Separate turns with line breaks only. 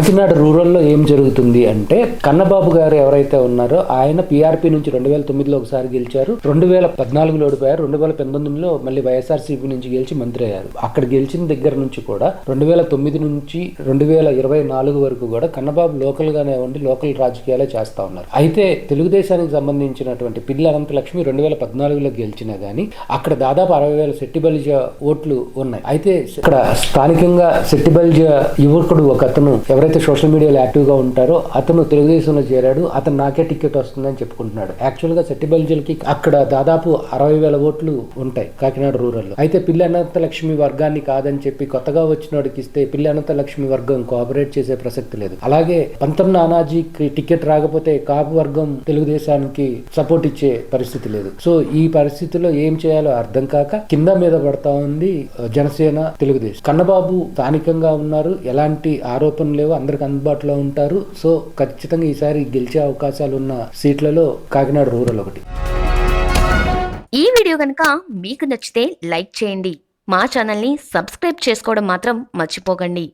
కాకినాడ రూరల్లో ఏం జరుగుతుంది అంటే కన్నబాబు గారు ఎవరైతే ఉన్నారో ఆయన పీఆర్పీ నుంచి రెండు వేల తొమ్మిదిలో ఒకసారి గెలిచారు. రెండు వేల పద్నాలుగులో ఓడిపోయారు. రెండు వేల పంతొమ్మిదిలో మళ్ళీ వైఎస్ఆర్సీపీ నుంచి గెలిచి మంత్రి అయ్యారు. అక్కడ గెలిచిన దగ్గర నుంచి కూడా రెండు వేల తొమ్మిది నుంచి రెండు వేల ఇరవై నాలుగు వరకు కూడా కన్నబాబు లోకల్ గానే ఉండి లోకల్ రాజకీయాలే చేస్తా ఉన్నారు. అయితే తెలుగుదేశానికి సంబంధించినటువంటి పిల్లి అనంతలక్ష్మి రెండు వేల పద్నాలుగులో గెలిచినా గానీ అక్కడ దాదాపు అరవై వేల సెట్టిబలిజ ఓట్లు ఉన్నాయి. అయితే ఇక్కడ స్థానికంగా సెట్టిబలిజ యువకుడు ఒక అతను ఎవరైతే సోషల్ మీడియాలో యాక్టివ్గా ఉంటారో అతను తెలుగుదేశంలో చేరాడు అతను నాకే టికెట్ వస్తుందని చెప్పుకుంటున్నాడు. యాక్చువల్గా గా అక్కడ దాదాపు అరవై వేల ఓట్లు ఉంటాయి కాకినాడ రూరల్లో. అయితే పిల్లి అనంత లక్ష్మి వర్గాన్ని కాదని చెప్పి కొత్తగా వచ్చిన వాడికి ఇస్తే పిల్లి అనంత లక్ష్మి వర్గం కోఆపరేట్ చేసే ప్రసక్తి లేదు. అలాగే పంతం నానాజీకి టికెట్ రాకపోతే కాపు వర్గం తెలుగుదేశానికి సపోర్ట్ ఇచ్చే పరిస్థితి లేదు. సో ఈ పరిస్థితిలో ఏం చేయాలో అర్థం కాక కింద మీద పడతా ఉంది జనసేన తెలుగుదేశం. కన్నబాబు స్థానికంగా ఉన్నారు. ఎలాంటి ఆరోపణలు లేవు. అందరికి అందుబాటులో ఉంటారు. సో ఖచ్చితంగా ఈసారి గెలిచే అవకాశాలు ఉన్న సీట్లలో కాకినాడ రూరల్ ఒకటి.
ఈ వీడియో కనుక మీకు నచ్చితే లైక్ చేయండి. మా ఛానల్ని సబ్స్క్రైబ్ చేసుకోవడం మాత్రం మర్చిపోకండి.